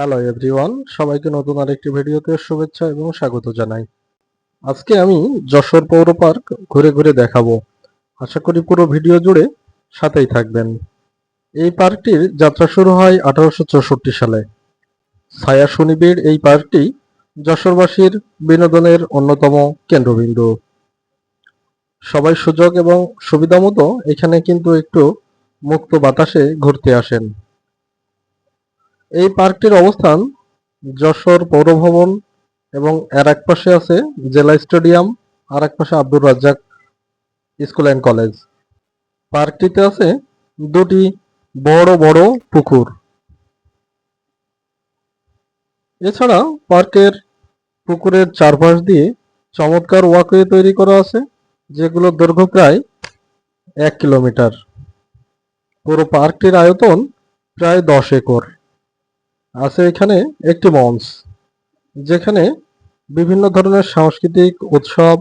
Hello everyone সবাইকে নতুন আরেকটি ভিডিওতে শুভেচ্ছা এবং স্বাগত জানাই। আজকে আমি যশোর পৌর পার্ক ঘুরে ঘুরে দেখাবো। আশা করি পুরো ভিডিও জুড়ে সাথেই থাকবেন। এই পার্কটির যাত্রা শুরু হয় আঠারোশো চৌষট্টি সালে। ছায়া সুনিবিড় এই পার্কটি যশোরবাসীর বিনোদনের অন্যতম কেন্দ্রবিন্দু। সবাই সুযোগ এবং সুবিধা মতো এখানে কিন্তু একটু মুক্ত বাতাসে ঘুরতে আসেন। এই পার্কটির অবস্থান যশোর পৌরভবন এবং এর এক পাশে আছে জেলা স্টেডিয়াম, আর এক পাশে Abdur Razzak school and college. পার্কটিতে আছে দুটি বড় বড় পুকুর। এছাড়া পার্কের পুকুরের চারপাশ দিয়ে চমৎকার ওয়াকওয়ে তৈরি করা আছে, যেগুলো দৈর্ঘ্য প্রায় এক কিলোমিটার। পুরো পার্কটির আয়তন প্রায় দশ একর। আছে এখানে একটি মঞ্চ, যেখানে বিভিন্ন ধরনের সাংস্কৃতিক উৎসব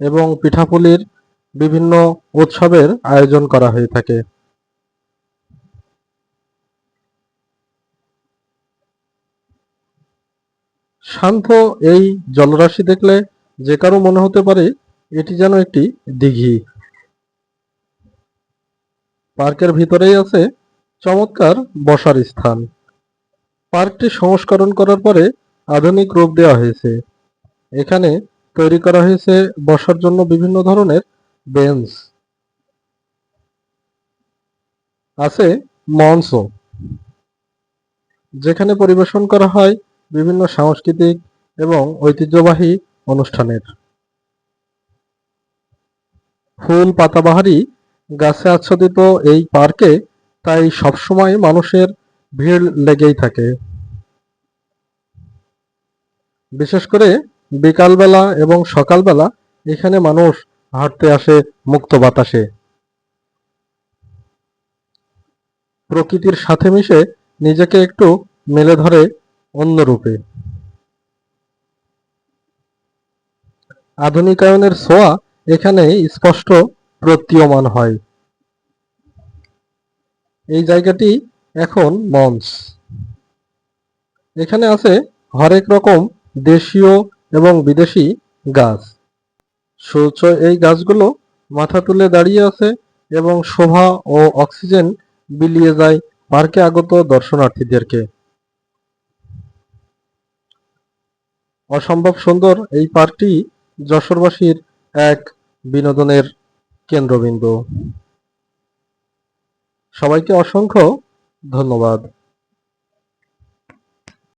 এবং পিঠাপুলির বিভিন্ন উৎসবের আয়োজন করা হয়ে থাকে। শান্ত এই জলরাশি দেখলে যে কারও মনে হতে পারে এটি যেন একটি দিঘি। পার্কের ভিতরেই আছে চমৎকার বসার স্থান। পার্কটি সংস্করণ করার পরে আধুনিক রূপ দেওয়া হয়েছে। এখানে তৈরি করা হয়েছে বসার জন্য বিভিন্ন ধরনের বেঞ্চ আছে, মঞ্চ যেখানে পরিবেশন করা হয় বিভিন্ন সাংস্কৃতিক এবং ঐতিহ্যবাহী অনুষ্ঠানের। ফুল পাতাবাহারি গাছে আচ্ছাদিত এই পার্কে তাই সবসময় মানুষের ভিড় লেগেই থাকে। বিশেষ করে বিকালবেলা এবং সকালবেলা এখানে মানুষ হাঁটতে আসে মুক্ত বাতাসে। প্রকৃতির সাথে মিশে নিজেকে একটু মেলে ধরে অন্য রূপে আধুনিকায়নের ছোঁয়া এখানে স্পষ্ট প্রতীয়মান হয়। এই জায়গাটি এখন মঞ্চ এখানে আছে হরেক রকম দেশীয় এবং বিদেশি গাছ। সূর্য এই গাছগুলো মাথা তুলে দাঁড়িয়ে আছে এবং শোভা ও অক্সিজেন বিলিয়ে যায় পার্কে আগত দর্শনার্থীদেরকে। অসম্ভব সুন্দর এই পার্কটি যশোরবাসীর এক বিনোদনের কেন্দ্রবিন্দু। সবাইকে অসংখ্য ধন্যবাদ।